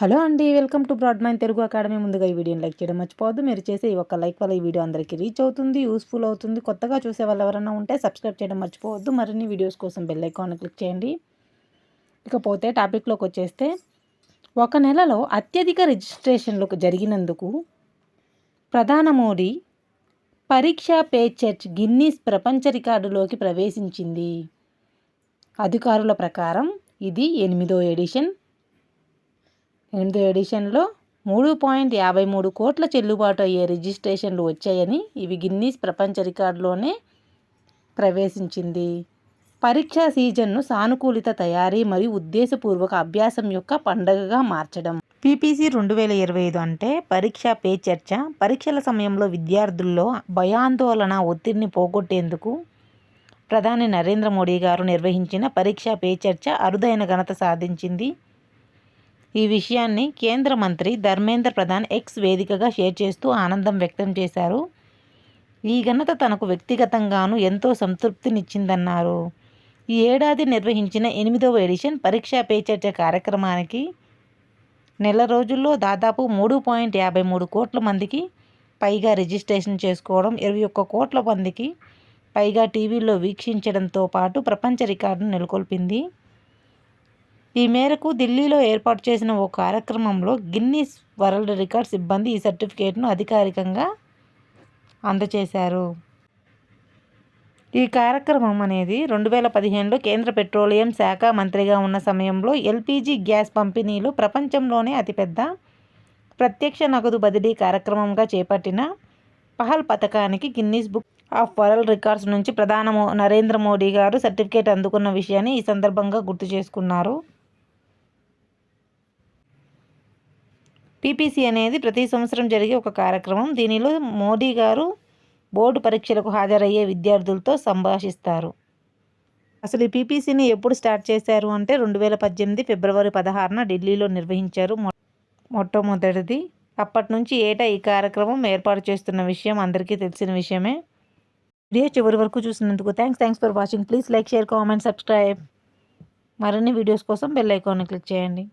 Hello అండి welcome to broad mind Telugu academy. ముందుగా ఈ వీడియోని లైక్ చేయడం మర్చిపోవద్దు. మీరు చేసే ఈ ఒక్క లైక్ వల్ల ఈ వీడియో అందరికీ రీచ్ అవుతుంది యూస్ఫుల్ అవుతుంది. కొత్తగా చూసే వాళ్ళు ఎవరైనా ఉంటే సబ్స్క్రైబ్ చేయడం మర్చిపోవద్దు. మరిన్ని వీడియోస్ కోసం బెల్ ఐకాన్ క్లిక్ చేయండి. ఇకపోతే టాపిక్లోకి వచ్చేస్తే ఒక నెలలో అత్యధిక రిజిస్ట్రేషన్లు జరిగినందుకు ప్రధాన మోడీ పరీక్ష పే చర్చ్ గిన్నీస్ ప్రపంచ రికార్డులోకి ప్రవేశించింది. అధికారుల ప్రకారం ఇది ఎనిమిదో ఎడిషన్. ఎనిమిదో ఎడిషన్లో మూడు పాయింట్ యాభై మూడు కోట్ల చెల్లుబాటు అయ్యే రిజిస్ట్రేషన్లు వచ్చాయని ఇవి గిన్నీస్ ప్రపంచ రికార్డులోనే ప్రవేశించింది. పరీక్షా సీజన్ను సానుకూలిత తయారీ మరియు ఉద్దేశపూర్వక అభ్యాసం యొక్క పండగగా మార్చడం. పీపీసీ రెండు వేల ఇరవై ఐదు అంటే పరీక్ష పే చర్చ పరీక్షల సమయంలో విద్యార్థుల్లో భయాందోళన ఒత్తిడిని పోగొట్టేందుకు ప్రధాని నరేంద్ర మోడీ గారు నిర్వహించిన పరీక్ష పే చర్చ అరుదైన ఘనత సాధించింది. ఈ విషయాన్ని కేంద్ర మంత్రి ధర్మేంద్ర ప్రధాన్ ఎక్స్ వేదికగా షేర్ చేస్తూ ఆనందం వ్యక్తం చేశారు. ఈ ఘనత తనకు వ్యక్తిగతంగాను ఎంతో సంతృప్తినిచ్చిందన్నారు. ఈ ఏడాది నిర్వహించిన ఎనిమిదవ ఎడిషన్ పరీక్షా పే చర్చ కార్యక్రమానికి నెల రోజుల్లో దాదాపు మూడు పాయింట్ యాభై మూడు కోట్ల మందికి పైగా రిజిస్ట్రేషన్ చేసుకోవడం ఇరవై ఒక్క కోట్ల మందికి పైగా టీవీలో వీక్షించడంతో పాటు ప్రపంచ రికార్డును నెలకొల్పింది. ఈ మేరకు ఢిల్లీలో ఏర్పాటు చేసిన ఓ కార్యక్రమంలో గిన్నీస్ వరల్డ్ రికార్డ్ సిబ్బంది ఈ సర్టిఫికేట్ను అధికారికంగా అందజేశారు ఈ కార్యక్రమం అనేది రెండు వేల పదిహేనులో కేంద్ర పెట్రోలియం శాఖ మంత్రిగా ఉన్న సమయంలో ఎల్పిజి గ్యాస్ పంపిణీలు ప్రపంచంలోనే అతిపెద్ద ప్రత్యక్ష నగదు బదిలీ కార్యక్రమంగా చేపట్టిన పహల్ పథకానికి Guinness book of world records నుంచి ప్రధాన నరేంద్ర మోడీ గారు సర్టిఫికేట్ అందుకున్న విషయాన్ని ఈ సందర్భంగా గుర్తు చేసుకున్నారు. పీపీసీ అనేది ప్రతి సంవత్సరం జరిగే ఒక కార్యక్రమం. దీనిలో మోడీ గారు బోర్డు పరీక్షలకు హాజరయ్యే విద్యార్థులతో సంభాషిస్తారు. అసలు ఈ పీపీసీని ఎప్పుడు స్టార్ట్ చేశారు అంటే రెండు వేల పద్దెనిమిది ఫిబ్రవరి పదహారున ఢిల్లీలో నిర్వహించారు మొట్టమొదటిది. అప్పటి నుంచి ఏటా ఈ కార్యక్రమం ఏర్పాటు చేస్తున్న విషయం అందరికీ తెలిసిన విషయమే. వీడియో చివరి వరకు చూసినందుకు thanks thanks for watching please like share comment subscribe మరిన్ని వీడియోస్ కోసం బెల్ ఐకాన్ని క్లిక్ చేయండి.